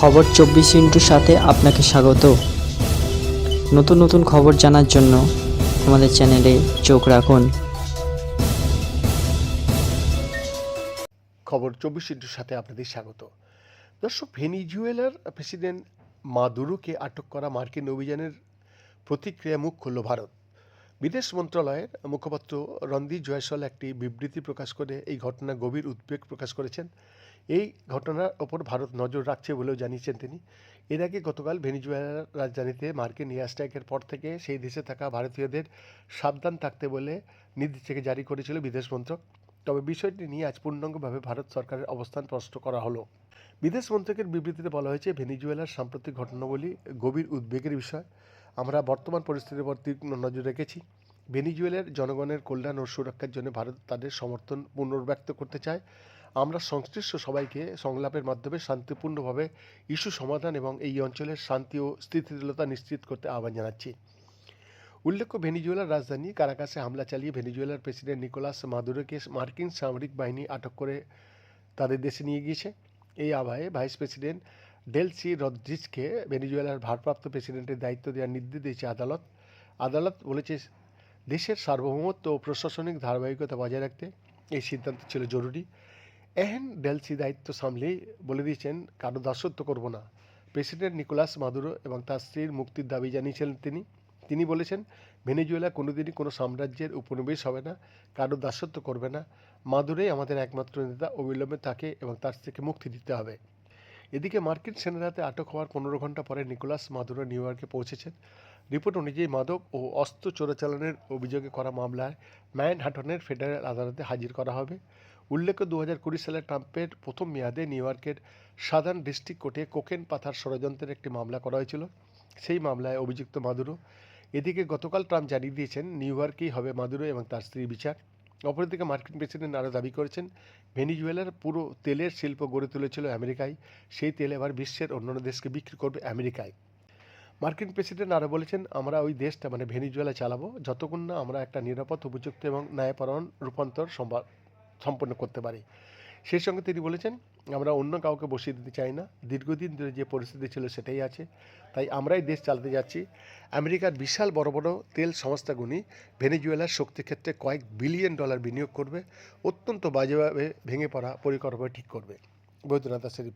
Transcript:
খবর চব্বিশ ইন্টুর সাথে আপনাকে স্বাগত। নতুন নতুন খবর জানার জন্য আমাদের চ্যানেলে চোখ রাখুন। খবর চব্বিশ ইন্টুর সাথে আপনাদের স্বাগত। দর্শক, ভেনিজুয়েলার প্রেসিডেন্ট মাদুরোকে আটক করা মার্কিন অভিযানের প্রতিক্রিয়া মুখ খুলল ভারত। বিদেশ মন্ত্রণালয়ের মুখপাত্র রণদীপ জয়সল একটি বিবৃতি প্রকাশ করে এই ঘটনা গভীর উদ্বেগ প্রকাশ করেছেন। এই ঘটনার ওপর ভারত নজর রাখছে বলেও জানিয়েছেন তিনি। এর আগে গতকাল ভেনিজুয়েলার রাজধানীতে মার্কিন এয়ার স্ট্রাইকের পর থেকে সেই দেশে থাকা ভারতীয়দের সাবধান থাকতে বলে নির্দেশিকা জারি করেছিল বিদেশ মন্ত্রক। তবে বিষয়টি নিয়ে আজ পূর্ণাঙ্গভাবে ভারত সরকারের অবস্থান স্পষ্ট করা হলো। বিদেশ মন্ত্রকের বিবৃতিতে বলা হয়েছে, ভেনিজুয়েলার সাম্প্রতিক ঘটনাবলী গভীর উদ্বেগের বিষয়। আমরা বর্তমান পরিস্থিতির উপর তীক্ষ্ণ নজর রেখেছি। ভেনিজুয়েলার জনগণের কল্যাণ ও সুরক্ষার জন্য ভারত তাদের সমর্থন পুনর্ব্যক্ত করতে চায়। আমরা সংশ্লিষ্ট সবাইকে সংলাপের মাধ্যমে শান্তিপূর্ণভাবে ইস্যু সমাধান এবং এই অঞ্চলের শান্তি ও স্থিতিশীলতা নিশ্চিত করতে আহ্বান জানাচ্ছি। উল্লেখ্য, ভেনিজুয়েলার রাজধানী কারাকাসে হামলা চালিয়ে ভেনিজুয়েলার প্রেসিডেন্ট নিকোলাস মাদুরোকে মার্কিন সামরিক বাহিনী আটক করে তাদের দেশে নিয়ে গিয়েছে। এই আবহে ভাইস প্রেসিডেন্ট ডেলসি রদ্রিজকে ভেনিজুয়েলার ভারপ্রাপ্ত প্রেসিডেন্টের দায়িত্ব দেওয়ার নির্দেশ দিয়েছে আদালত। আদালত বলেছে, দেশের সার্বভৌমত্ব ও প্রশাসনিক ধারাবাহিকতা বজায় রাখতে এই সিদ্ধান্ত ছিল জরুরি। এহেন ডেলসি দায়িত্ব সামলেই বলে দিয়েছেন, কারও দাসত্ব করব না। প্রেসিডেন্ট নিকোলাস মাদুরো এবং তার স্ত্রীর মুক্তির দাবি জানিয়েছিলেন তিনি। তিনি বলেছেন, ভেনেজুয়েলা কোনোদিনই কোনো সাম্রাজ্যের উপনিবেশ হবে না, কারও দাসত্ব করবে না। মাদুরেই আমাদের একমাত্র নেতা অবিলম্বে তাকে এবং তার থেকে মুক্তি দিতে হবে। এদিকে মার্কিন সেনারাতে আটক হওয়ার পনেরো ঘণ্টা পরে নিকোলাস মাদুরো নিউ ইয়র্কে পৌঁছেছেন। রিপোর্ট অনুযায়ী মাদক ও অস্ত্র চোরাচালানের অভিযোগে করা মামলায় ম্যানহাটনের ফেডারেল আদালতে হাজির করা হবে। উল্লেখ্য দু হাজার কুড়ি সালে ট্রাম্পের প্রথম মেয়াদে নিউ ইয়র্কের সাধারণ ডিস্ট্রিক্ট কোর্টে কোকেন পাথার ষড়যন্ত্রের একটি মামলা করা হয়েছিল। সেই মামলায় অভিযুক্ত মাদুরো। এদিকে গতকাল ট্রাম্প জানিয়ে দিয়েছেন, নিউ ইয়র্কেই হবে মাদুরো এবং তার স্ত্রীর বিচার। অপরদিকে মার্কিন প্রেসিডেন্ট আরও দাবি করেছেন, ভেনিজুয়েলার পুরো তেলের শিল্প গড়ে তুলেছিল আমেরিকায়, সেই তেল এবার বিশ্বের অন্যান্য দেশকে বিক্রি করবে আমেরিকায়। মার্কিন প্রেসিডেন্ট আরও বলেছেন, আমরা ওই দেশটা মানে ভেনিজুয়েলা চালাবো, যতক্ষণ না আমরা একটা নিরাপদ, উপযুক্ত এবং ন্যায়পরায়ণ রূপান্তর সম্ভব সম্পন্ন করতে পারি। সেই সঙ্গে তিনি বলেছেন, আমরা অন্য কাউকে বসিয়ে দিতে চাই না। দীর্ঘদিন ধরে যে পরিস্থিতি ছিল সেটাই আছে। তাই আমরাই দেশ চালাতে যাচ্ছি। আমেরিকার বিশাল বড় বড় তেল সংস্থাগুলি ভেনেজুয়েলার শক্তি ক্ষেত্রে কয়েক বিলিয়ন ডলার বিনিয়োগ করবে। অত্যন্ত বাজেভাবে ভেঙে পড়া পরিকল্পনা ঠিক করবে। বৈদ্যনাথ দাসের